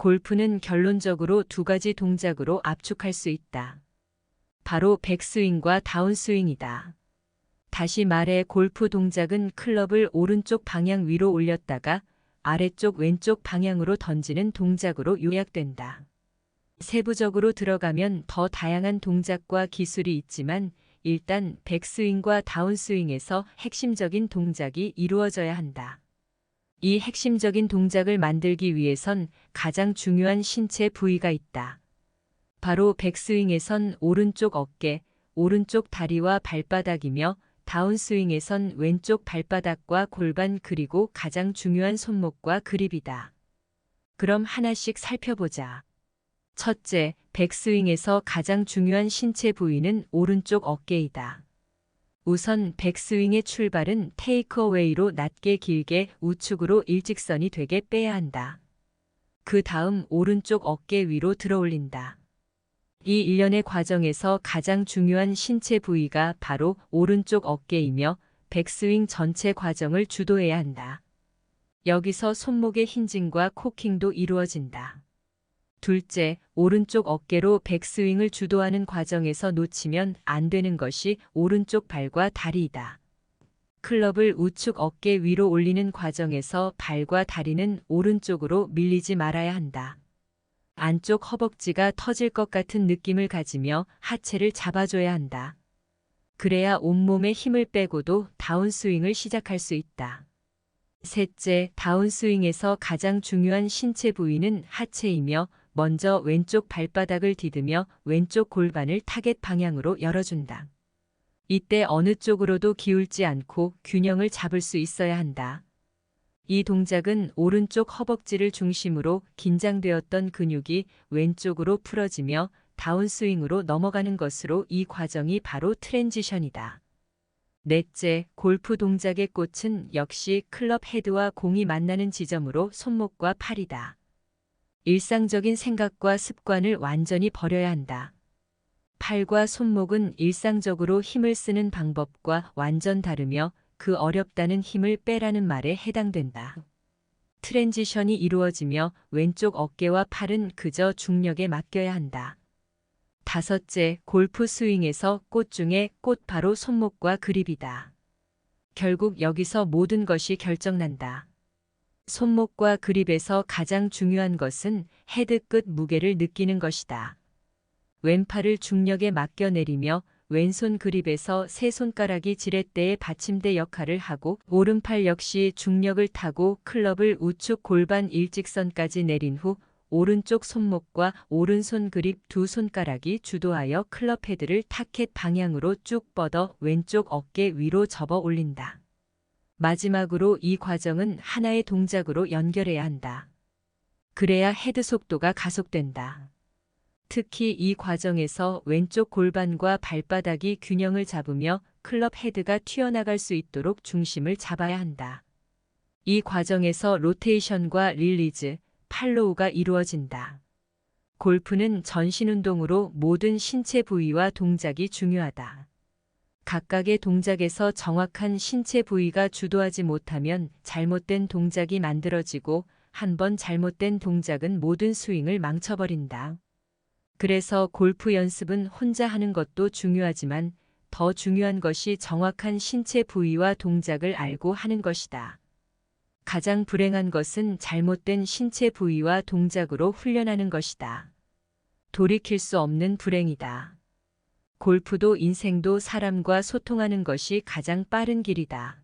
골프는 결론적으로 두 가지 동작으로 압축할 수 있다. 바로 백스윙과 다운스윙이다. 다시 말해 골프 동작은 클럽을 오른쪽 방향 위로 올렸다가 아래쪽 왼쪽 방향으로 던지는 동작으로 요약된다. 세부적으로 들어가면 더 다양한 동작과 기술이 있지만 일단 백스윙과 다운스윙에서 핵심적인 동작이 이루어져야 한다. 이 핵심적인 동작을 만들기 위해선 가장 중요한 신체 부위가 있다. 바로 백스윙에선 오른쪽 어깨, 오른쪽 다리와 발바닥이며 다운스윙에선 왼쪽 발바닥과 골반 그리고 가장 중요한 손목과 그립이다. 그럼 하나씩 살펴보자. 첫째, 백스윙에서 가장 중요한 신체 부위는 오른쪽 어깨이다. 우선 백스윙의 출발은 테이크어웨이로 낮게 길게 우측으로 일직선이 되게 빼야 한다. 그 다음 오른쪽 어깨 위로 들어올린다. 이 일련의 과정에서 가장 중요한 신체 부위가 바로 오른쪽 어깨이며 백스윙 전체 과정을 주도해야 한다. 여기서 손목의 힌징과 코킹도 이루어진다. 둘째, 오른쪽 어깨로 백스윙을 주도하는 과정에서 놓치면 안 되는 것이 오른쪽 발과 다리이다. 클럽을 우측 어깨 위로 올리는 과정에서 발과 다리는 오른쪽으로 밀리지 말아야 한다. 안쪽 허벅지가 터질 것 같은 느낌을 가지며 하체를 잡아줘야 한다. 그래야 온몸에 힘을 빼고도 다운스윙을 시작할 수 있다. 셋째, 다운스윙에서 가장 중요한 신체 부위는 하체이며 먼저 왼쪽 발바닥을 디디며 왼쪽 골반을 타겟 방향으로 열어준다. 이때 어느 쪽으로도 기울지 않고 균형을 잡을 수 있어야 한다. 이 동작은 오른쪽 허벅지를 중심으로 긴장되었던 근육이 왼쪽으로 풀어지며 다운스윙으로 넘어가는 것으로 이 과정이 바로 트랜지션이다. 넷째, 골프 동작의 꽃은 역시 클럽 헤드와 공이 만나는 지점으로 손목과 팔이다. 일상적인 생각과 습관을 완전히 버려야 한다. 팔과 손목은 일상적으로 힘을 쓰는 방법과 완전 다르며 그 어렵다는 힘을 빼라는 말에 해당된다. 트랜지션이 이루어지며 왼쪽 어깨와 팔은 그저 중력에 맡겨야 한다. 다섯째, 골프 스윙에서 꽃 중에 꽃 바로 손목과 그립이다. 결국 여기서 모든 것이 결정난다. 손목과 그립에서 가장 중요한 것은 헤드 끝 무게를 느끼는 것이다. 왼팔을 중력에 맡겨 내리며 왼손 그립에서 세 손가락이 지렛대의 받침대 역할을 하고 오른팔 역시 중력을 타고 클럽을 우측 골반 일직선까지 내린 후 오른쪽 손목과 오른손 그립 두 손가락이 주도하여 클럽 헤드를 타켓 방향으로 쭉 뻗어 왼쪽 어깨 위로 접어 올린다. 마지막으로 이 과정은 하나의 동작으로 연결해야 한다. 그래야 헤드 속도가 가속된다. 특히 이 과정에서 왼쪽 골반과 발바닥이 균형을 잡으며 클럽 헤드가 튀어나갈 수 있도록 중심을 잡아야 한다. 이 과정에서 로테이션과 릴리즈, 팔로우가 이루어진다. 골프는 전신 운동으로 모든 신체 부위와 동작이 중요하다. 각각의 동작에서 정확한 신체 부위가 주도하지 못하면 잘못된 동작이 만들어지고 한번 잘못된 동작은 모든 스윙을 망쳐버린다. 그래서 골프 연습은 혼자 하는 것도 중요하지만 더 중요한 것이 정확한 신체 부위와 동작을 알고 하는 것이다. 가장 불행한 것은 잘못된 신체 부위와 동작으로 훈련하는 것이다. 돌이킬 수 없는 불행이다. 골프도 인생도 사람과 소통하는 것이 가장 빠른 길이다.